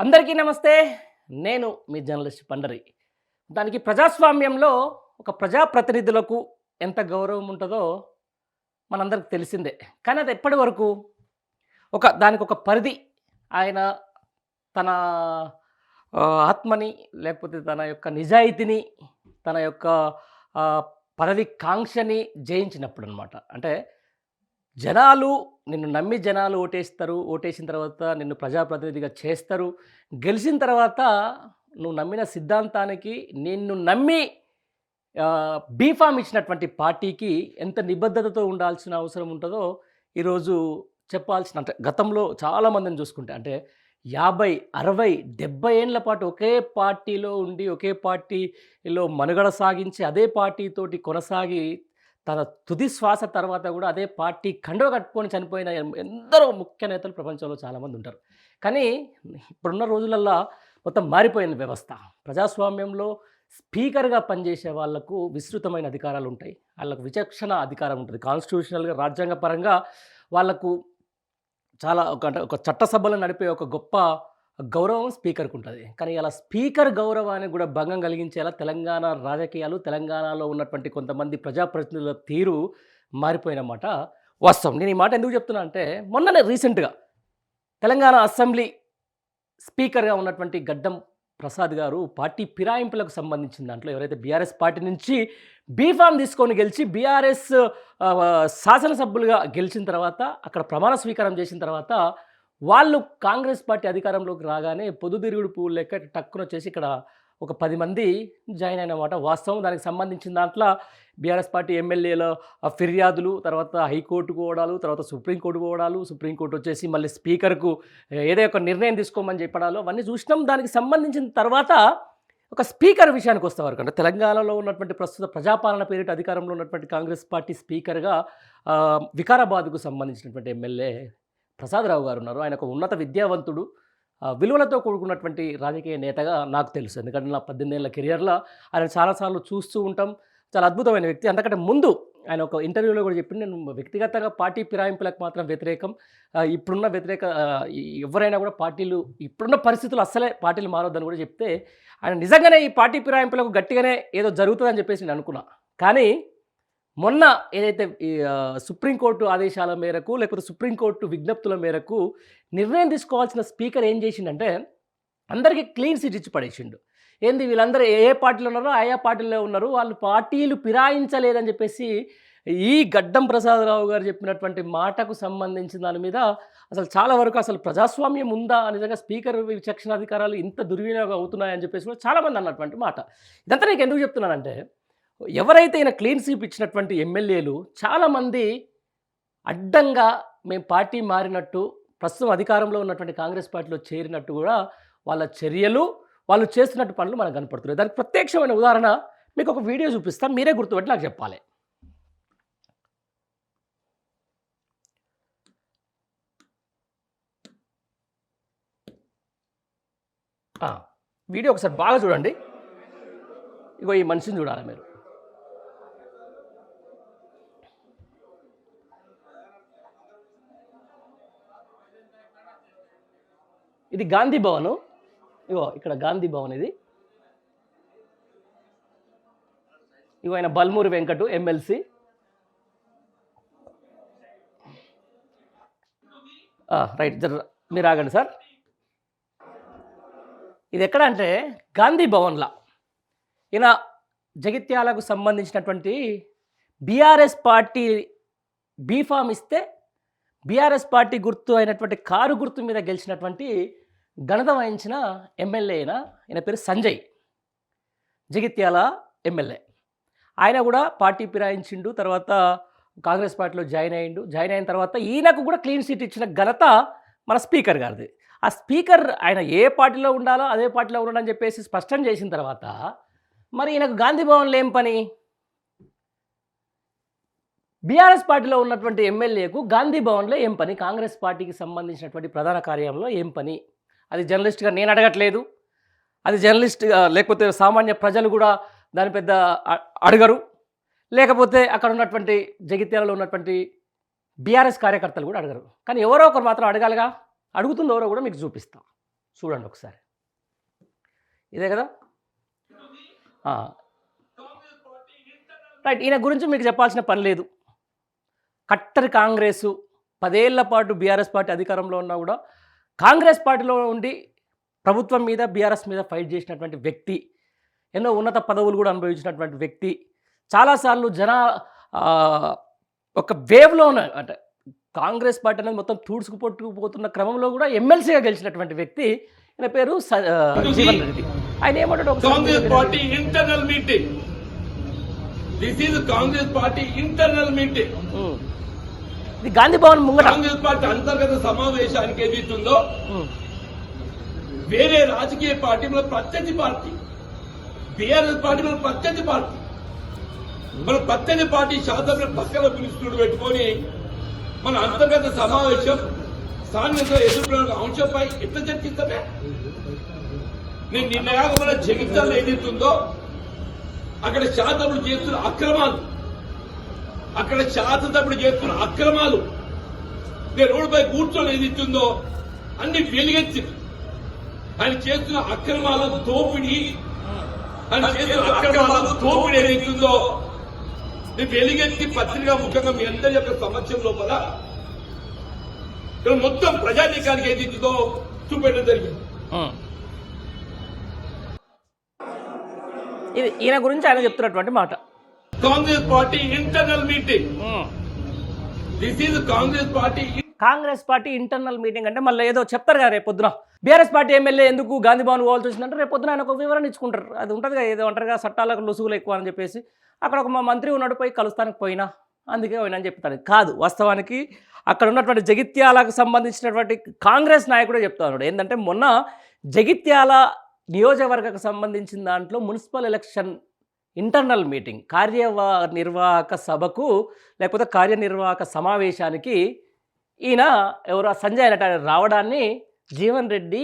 అందరికీ నమస్తే. నేను మీ జర్నలిస్ట్ పండరి. దానికి ప్రజాస్వామ్యంలో ఒక ప్రజాప్రతినిధులకు ఎంత గౌరవం ఉంటుందో మనందరికి తెలిసిందే. కానీ అది ఎప్పటి వరకు? ఒక దానికి ఒక పరిధి. ఆయన తన ఆత్మని లేకపోతే తన యొక్క నిజాయితీని తన యొక్క పదవి కాంక్షని జయించినప్పుడు అనమాట అంటే జనాలు నిన్ను నమ్మి జనాలు ఓటేస్తారు ఓటేసిన తర్వాత నిన్ను ప్రజాప్రతినిధిగా చేస్తారు. గెలిచిన తర్వాత నువ్వు నమ్మిన సిద్ధాంతానికి నిన్ను నమ్మి బీఫామ్ ఇచ్చినటువంటి పార్టీకి ఎంత నిబద్ధతతో ఉండాల్సిన అవసరం ఉంటుందో ఈరోజు చెప్పాల్సిన అంటే గతంలో చాలామందిని చూసుకుంటే అంటే యాభై అరవై డెబ్బై ఏళ్ళ పాటు ఒకే పార్టీలో ఉండి ఒకే పార్టీలో మనుగడ సాగించి అదే పార్టీతోటి కొనసాగి తన తుది శ్వాస తర్వాత కూడా అదే పార్టీ కండువ కట్టుకొని చనిపోయిన ఎందరో ముఖ్య నేతలు ప్రపంచంలో చాలామంది ఉంటారు. కానీ ఇప్పుడున్న రోజులల్లో మొత్తం మారిపోయిన వ్యవస్థ. ప్రజాస్వామ్యంలో స్పీకర్గా పనిచేసే వాళ్ళకు విస్తృతమైన అధికారాలు ఉంటాయి. వాళ్ళకు విచక్షణ అధికారం ఉంటుంది. కాన్స్టిట్యూషనల్గా రాజ్యాంగపరంగా వాళ్ళకు చాలా ఒక అంటే ఒక చట్టసభలు నడిపే ఒక గొప్ప గౌరవం స్పీకర్కి ఉంటుంది కానీ ఇలా స్పీకర్ గౌరవానికి కూడా భంగం కలిగించేలా తెలంగాణ రాజకీయాలు తెలంగాణలో ఉన్నటువంటి కొంతమంది ప్రజాప్రతినిధుల తీరు మారిపోయినమాట. వాస్తవం. నేను ఈ మాట ఎందుకు చెప్తున్నా అంటే మొన్ననే రీసెంట్గా తెలంగాణ అసెంబ్లీ స్పీకర్గా ఉన్నటువంటి గడ్డం ప్రసాద్ గారు పార్టీ ఫిరాయింపులకు సంబంధించిన దాంట్లో ఎవరైతే బీఆర్ఎస్ పార్టీ నుంచి బీఫామ్ తీసుకొని గెలిచి బీఆర్ఎస్ శాసనసభ్యులుగా గెలిచిన తర్వాత అక్కడ ప్రమాణ స్వీకారం చేసిన తర్వాత వాళ్ళు కాంగ్రెస్ పార్టీ అధికారంలోకి రాగానే పొద్దుతిరుగుడు పువ్వులు లెక్క టక్కున వచ్చేసి ఇక్కడ ఒక పది మంది జాయిన్ అయినమాట. వాస్తవం దానికి సంబంధించిన దాంట్లో బీఆర్ఎస్ పార్టీ ఎమ్మెల్యేల ఫిర్యాదులు తర్వాత హైకోర్టు పోవడాలు తర్వాత సుప్రీంకోర్టు పోవడాలు సుప్రీంకోర్టు వచ్చేసి మళ్ళీ స్పీకర్కు ఏదో ఒక నిర్ణయం తీసుకోమని చెప్పడాలు అవన్నీ చూసినాం. దానికి సంబంధించిన తర్వాత ఒక స్పీకర్ విషయానికి వస్తే వరకు అంటే తెలంగాణలో ఉన్నటువంటి ప్రస్తుత ప్రజాపాలన పేరిట అధికారంలో ఉన్నటువంటి కాంగ్రెస్ పార్టీ స్పీకర్గా వికారాబాద్కు సంబంధించినటువంటి ఎమ్మెల్యే ప్రసాదరావు గారు ఉన్నారు. ఆయన ఒక ఉన్నత విద్యావంతుడు. విలువలతో కూడుకున్నటువంటి రాజకీయ నేతగా నాకు తెలుసు. ఎందుకంటే నా పద్దెనిమిది ఏళ్ళ కెరియర్లో ఆయన చాలాసార్లు చూస్తూ ఉంటాం. చాలా అద్భుతమైన వ్యక్తి. అంతకంటే ముందు ఆయన ఒక ఇంటర్వ్యూలో కూడా చెప్పింది. నేను వ్యక్తిగతంగా పార్టీ ఫిరాయింపులకు మాత్రం వ్యతిరేకం. ఇప్పుడున్న వ్యతిరేక ఎవరైనా కూడా పార్టీలు ఇప్పుడున్న పరిస్థితులు అస్సలే పార్టీలు మారొద్దని కూడా చెప్తే ఆయన నిజంగానే ఈ పార్టీ ఫిరాయింపులకు గట్టిగానే ఏదో జరుగుతుందని చెప్పేసి నేను అనుకున్నా. కానీ మొన్న ఏదైతే సుప్రీంకోర్టు ఆదేశాల మేరకు లేకపోతే సుప్రీంకోర్టు విజ్ఞప్తుల మేరకు నిర్ణయం తీసుకోవాల్సిన స్పీకర్ ఏం చేసిండంటే అందరికీ క్లీన్ సీట్ ఇచ్చి పడేసిండు. ఏంది వీళ్ళందరూ ఏ పార్టీలో ఉన్నారో ఆయా పార్టీలో ఉన్నారు వాళ్ళు పార్టీలు ఫిరాయించలేదని చెప్పేసి ఈ గడ్డం ప్రసాదరావు గారు చెప్పినటువంటి మాటకు సంబంధించిన దాని మీద అసలు చాలా వరకు అసలు ప్రజాస్వామ్యం ఉందా నిజంగా స్పీకర్ విచక్షణాధికారాలు ఇంత దుర్వినియోగం అవుతున్నాయని చెప్పేసి కూడా చాలామంది అన్నటువంటి మాట. ఇదంతా నీకు ఎందుకు చెప్తున్నానంటే ఎవరైతే ఈయన క్లీన్ స్వీప్ ఇచ్చినటువంటి ఎమ్మెల్యేలు చాలామంది అడ్డంగా మేము పార్టీ మారినట్టు ప్రస్తుతం అధికారంలో ఉన్నటువంటి కాంగ్రెస్ పార్టీలో చేరినట్టు కూడా వాళ్ళ చర్యలు వాళ్ళు చేస్తున్నట్టు పనులు మనకు కనపడుతున్నాయి. దానికి ప్రత్యక్షమైన ఉదాహరణ మీకు ఒక వీడియో చూపిస్తాను. మీరే గుర్తుపెట్టి నాకు చెప్పాలి. వీడియో ఒకసారి బాగా చూడండి. ఇగో ఈ మనిషిని చూడాలి మీరు? ఇది గాంధీ భవన్. ఇగో ఇక్కడ గాంధీ భవన్ ఇది. ఇగో ఆయన బల్మూరి వెంకటు ఎమ్మెల్సీ. రైట్ జర మీరు ఆగండి సార్. ఇది ఎక్కడ అంటే గాంధీ భవన్లా. ఈయన జగిత్యాలకు సంబంధించినటువంటి బీఆర్ఎస్ పార్టీ బీఫామ్ ఇస్తే బీఆర్ఎస్ పార్టీ గుర్తు అయినటువంటి కారు గుర్తు మీద గెలిచినటువంటి ఘనత వహించిన ఎమ్మెల్యే అయిన ఈయన పేరు సంజయ్ జగిత్యాల ఎమ్మెల్యే. ఆయన కూడా పార్టీ ఫిరాయించిండు తర్వాత కాంగ్రెస్ పార్టీలో జాయిన్ అయ్యిండు. జాయిన్ అయిన తర్వాత ఈయనకు కూడా క్లీన్ సీట్ ఇచ్చిన ఘనత మన స్పీకర్ గారిది. ఆ స్పీకర్ ఆయన ఏ పార్టీలో ఉండాలో అదే పార్టీలో ఉండాలని చెప్పేసి స్పష్టం చేసిన తర్వాత మరి ఈయనకు గాంధీ భవన్లో ఏం పని? బీఆర్ఎస్ పార్టీలో ఉన్నటువంటి ఎమ్మెల్యేకు గాంధీ భవన్లో ఏం పని? కాంగ్రెస్ పార్టీకి సంబంధించినటువంటి ప్రధాన కార్యంలో ఏం పని? అది జర్నలిస్ట్గా నేను అడగట్లేదు. అది జర్నలిస్ట్గా లేకపోతే సామాన్య ప్రజలు కూడా దాని పెద్ద అడగరు. లేకపోతే అక్కడ ఉన్నటువంటి జగిత్యాలలో ఉన్నటువంటి బీఆర్ఎస్ కార్యకర్తలు కూడా అడగరు. కానీ ఎవరో ఒకరు మాత్రం అడగాలిగా. అడుగుతుంది ఎవరో కూడా మీకు చూపిస్తాం. చూడండి ఒకసారి. ఇదే కదా? రైట్ ఈయన గురించి మీకు చెప్పాల్సిన పని లేదు. కట్టరి కాంగ్రెసు పదేళ్ళ పాటు బీఆర్ఎస్ పార్టీ అధికారంలో ఉన్నా కూడా కాంగ్రెస్ పార్టీలో ఉండి ప్రభుత్వం మీద బీఆర్ఎస్ మీద ఫైట్ చేసినటువంటి వ్యక్తి ఎన్నో ఉన్నత పదవులు కూడా అనుభవించినటువంటి వ్యక్తి చాలాసార్లు జన ఒక వేవ్లో ఉన్న అంటే కాంగ్రెస్ పార్టీ అనేది మొత్తం తూడ్చుకుపోతున్న క్రమంలో కూడా ఎమ్మెల్సీగా గెలిచినటువంటి వ్యక్తి ఈయన పేరు జీవన్ రెడ్డి. ఆయన ఏమంటాడు Congress. Party internal meeting. This is Congress party internal meeting. ఇది గాంధీ భవన్ ముంగట కాంగ్రెస్ పార్టీ అంతర్గత సమావేశానికి ఏదైతుందో ఉమ్. వేరే రాజకీయ పార్టీ మన ప్రత్యర్థి పార్టీ బీఆర్ఎస్ పార్టీ మన ప్రత్యర్థి పార్టీ మన ప్రత్యర్థి పార్టీ శాతం పక్కన పిలుస్తుడు పెట్టుకొని మన అంతర్గత సమావేశం స్థానిక ఎదుర్కొన్న అంశంపై ఎట్లా చర్చిస్తామే నేను నిన్నయాక మన జగిత్యాలు ఏదైతుందో అక్కడ శాతములు చేస్తున్న అక్రమాలు. అక్కడ శాసనసభ్యుడు చేస్తున్న అక్రమాలు. నేను రోడ్డుపై కూర్చొని ఏదైతుందో అన్ని వెలుగెత్తింది ఆయన చేస్తున్న అక్రమాల దోపిడీ ఆయన చేస్తున్న అక్రమాల దోపిడీ ఏదైతుందో వెలుగెత్తి పత్రికా ముఖంగా మీ అందరి యొక్క సమస్య లోపల మొత్తం ప్రజానీకానికి ఏదైతుందో చూపెట్టడం జరిగింది. ఇది ఈయన గురించి ఆయన చెప్తున్నటువంటి మాట. Congress party internal meeting. Um. This is Congress party Congress party internal meeting అంటే మళ్ళీ ఏదో చెప్తారు కదా రేపు పొద్దున బీఆర్ఎస్ పార్టీ ఎమ్మెల్యే ఎందుకు గాంధీ భవన్ పోవాల్సి వచ్చిందంటే రేపు పొద్దున ఆయన ఒక వివరణ ఇచ్చుకుంటారు. అది ఉంటుంది కదా ఏదో అంటారు కదా చట్టాలకు లొసుగులు ఎక్కువ అని చెప్పేసి. అక్కడ ఒక మా మంత్రి ఉన్నాడు పోయి కలుస్తానికి పోయినా. అందుకే పోయినా అని చెప్తాడు. కాదు వాస్తవానికి అక్కడ ఉన్నటువంటి జగిత్యాలకు సంబంధించినటువంటి కాంగ్రెస్ నాయకుడే చెప్తా ఉన్నాడు ఏంటంటే మొన్న జగిత్యాల నియోజకవర్గకు సంబంధించిన దాంట్లో మున్సిపల్ ఎలక్షన్ ఇంటర్నల్ మీటింగ్ కార్యవా నిర్వాహక సభకు లేకపోతే కార్యనిర్వాహక సమావేశానికి ఈయన ఎవరో? సంజయ్ నట రావడాన్ని జీవన్ రెడ్డి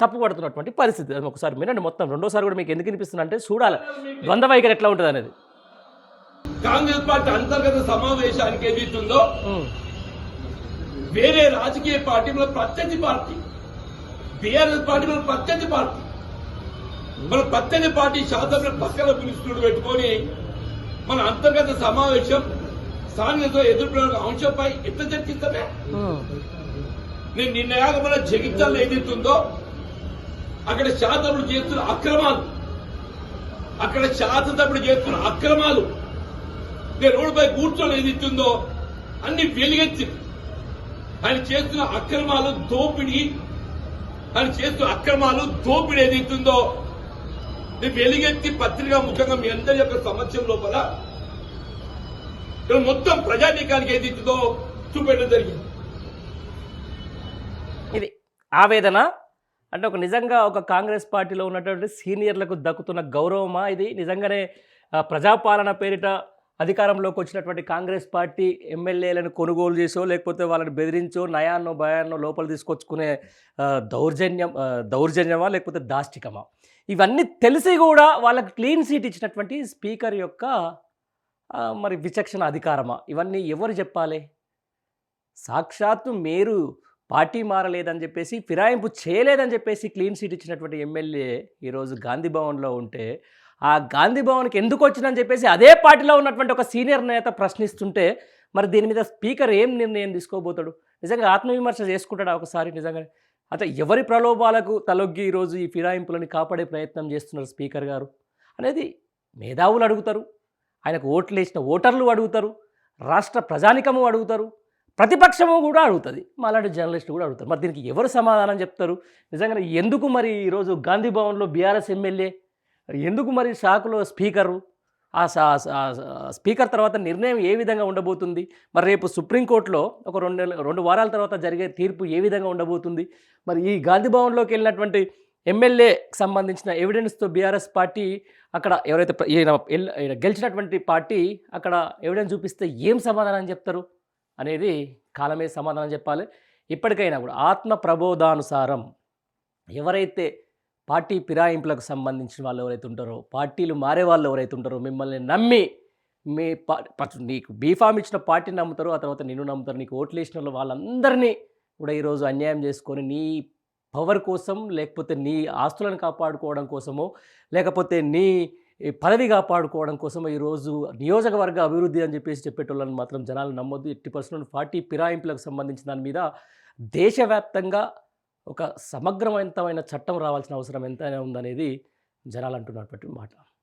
తప్పుపడుతున్నటువంటి పరిస్థితి. అది ఒకసారి మీరండి మొత్తం. రెండోసారి కూడా మీకు ఎందుకు వినిపిస్తున్నా అంటే చూడాలి. ద్వంద్వ వైఖరి ఎట్లా ఉంటుంది అనేది. కాంగ్రెస్ పార్టీ అంతర్గత సమావేశానికి ఏదైతుందో వేరే రాజకీయ పార్టీ మన ప్రత్యర్థి పార్టీ బీఆర్ఎస్ పార్టీ మన ప్రత్యర్థి పార్టీ. మన ప్రత్యర్థి పార్టీ శాతం పక్కన పిలుస్తుడు పెట్టుకొని మన అంతర్గత సమావేశం స్థానిక ఎదుర్కొన్న అంశంపై ఎట్లా చర్చిస్తామే? నేను నిన్నయాక మన జగిత్యాలు ఏదైతుందో అక్కడ శాసనసభ్యుడు చేస్తున్న అక్రమాలు. అక్కడ శాసనసభ్యుడు చేస్తున్న అక్రమాలు. నేను రోడ్డుపై కూర్చొని ఏదైతుందో అన్ని వెలుగెత్తింది ఆయన చేస్తున్న అక్రమాలు దోపిడీ. ఆయన చేస్తున్న అక్రమాలు దోపిడీ ఏదైతుందో నేను వెలుగెత్తి పత్రిక ముఖ్యంగా మీ అందరి యొక్క సమస్య లోపల ఇక్కడ మొత్తం ప్రజానీకానికి ఏదైతుందో చూపెట్టడం జరిగింది. ఇది ఆవేదన అంటే ఒక నిజంగా ఒక కాంగ్రెస్ పార్టీలో ఉన్నటువంటి సీనియర్లకు దక్కుతున్న గౌరవమా ఇది? నిజంగానే ప్రజాపాలన పేరిట అధికారంలోకి వచ్చినటువంటి కాంగ్రెస్ పార్టీ ఎమ్మెల్యేలను కొనుగోలు చేసో లేకపోతే వాళ్ళని బెదిరించో నయాన్నో భయాన్నో లోపల తీసుకొచ్చుకునే దౌర్జన్యం దౌర్జన్యమా లేకపోతే దాష్టికమా? ఇవన్నీ తెలిసి కూడా వాళ్ళకి క్లీన్ సీట్ ఇచ్చినటువంటి స్పీకర్ యొక్క మరి విచక్షణ అధికారమా? ఇవన్నీ ఎవరు చెప్పాలి? సాక్షాత్తు మీరు పార్టీ మారలేదని చెప్పేసి ఫిరాయింపు చేయలేదని చెప్పేసి క్లీన్ సీట్ ఇచ్చినటువంటి ఎమ్మెల్యే ఈరోజు గాంధీ భవన్లో ఉంటే ఆ గాంధీ భవన్కి ఎందుకు వచ్చిందని చెప్పేసి అదే పార్టీలో ఉన్నటువంటి ఒక సీనియర్ నేత ప్రశ్నిస్తుంటే మరి దీని మీద స్పీకర్ ఏం నిర్ణయం తీసుకోబోతాడు? నిజంగా ఆత్మవిమర్శ చేసుకుంటాడా ఒకసారి నిజంగా అంటే ఎవరి ప్రలోభాలకు తలొగ్గి ఈరోజు ఈ ఫిరాయింపులను కాపాడే ప్రయత్నం చేస్తున్నారు స్పీకర్ గారు? అనేది మేధావులు అడుగుతారు ఆయనకు ఓట్లు వేసిన ఓటర్లు అడుగుతారు రాష్ట్ర ప్రజానికము అడుగుతారు ప్రతిపక్షము కూడా అడుగుతుంది మాలాంటి జర్నలిస్టులు కూడా అడుగుతారు. మరి దీనికి ఎవరు సమాధానం చెప్తారు? నిజంగా ఎందుకు మరి ఈరోజు గాంధీ భవన్లో బీఆర్ఎస్ ఎమ్మెల్యే ఎందుకు మరి షాకులో స్పీకరు? ఆ స- స్పీకర్ తర్వాత నిర్ణయం ఏ విధంగా ఉండబోతుంది? మరి రేపు సుప్రీంకోర్టులో ఒక రెండు నెల రెండు వారాల తర్వాత జరిగే తీర్పు ఏ విధంగా ఉండబోతుంది? మరి ఈ గాంధీ భవన్లోకి వెళ్ళినటువంటి ఎమ్మెల్యేకి సంబంధించిన ఎవిడెన్స్తో బీఆర్ఎస్ పార్టీ అక్కడ ఎవరైతే ఈయన గెలిచినటువంటి పార్టీ అక్కడ ఎవిడెన్స్ చూపిస్తే ఏం సమాధానం చెప్తారు? అనేది కాలమే సమాధానం చెప్పాలి. ఇప్పటికైనా కూడా ఆత్మ ప్రబోధానుసారం ఎవరైతే పార్టీ ఫిరాయింపులకు సంబంధించిన వాళ్ళు ఎవరైతే ఉంటారో పార్టీలు మారే వాళ్ళు ఎవరైతే ఉంటారో మిమ్మల్ని నమ్మి మీ పా నీకు బీఫామ్ ఇచ్చిన పార్టీని నమ్ముతారు ఆ తర్వాత నిన్ను నమ్ముతారు నీకు ఓట్లు వేసిన వాళ్ళు వాళ్ళందరినీ కూడా ఈరోజు అన్యాయం చేసుకొని నీ పవర్ కోసం లేకపోతే నీ ఆస్తులను కాపాడుకోవడం కోసమో లేకపోతే నీ పదవి కాపాడుకోవడం కోసం ఈరోజు నియోజకవర్గ అభివృద్ధి అని చెప్పేసి చెప్పేటోళ్ళని మాత్రం జనాలు నమ్మొద్దు. ఎట్టి పర్సెంట్ పార్టీ ఫిరాయింపులకు సంబంధించిన దాని మీద దేశవ్యాప్తంగా ఒక సమగ్రవంతమైన చట్టం రావాల్సిన అవసరం ఎంతైనా ఉందనేది జనాలు అంటున్నటువంటి మాట.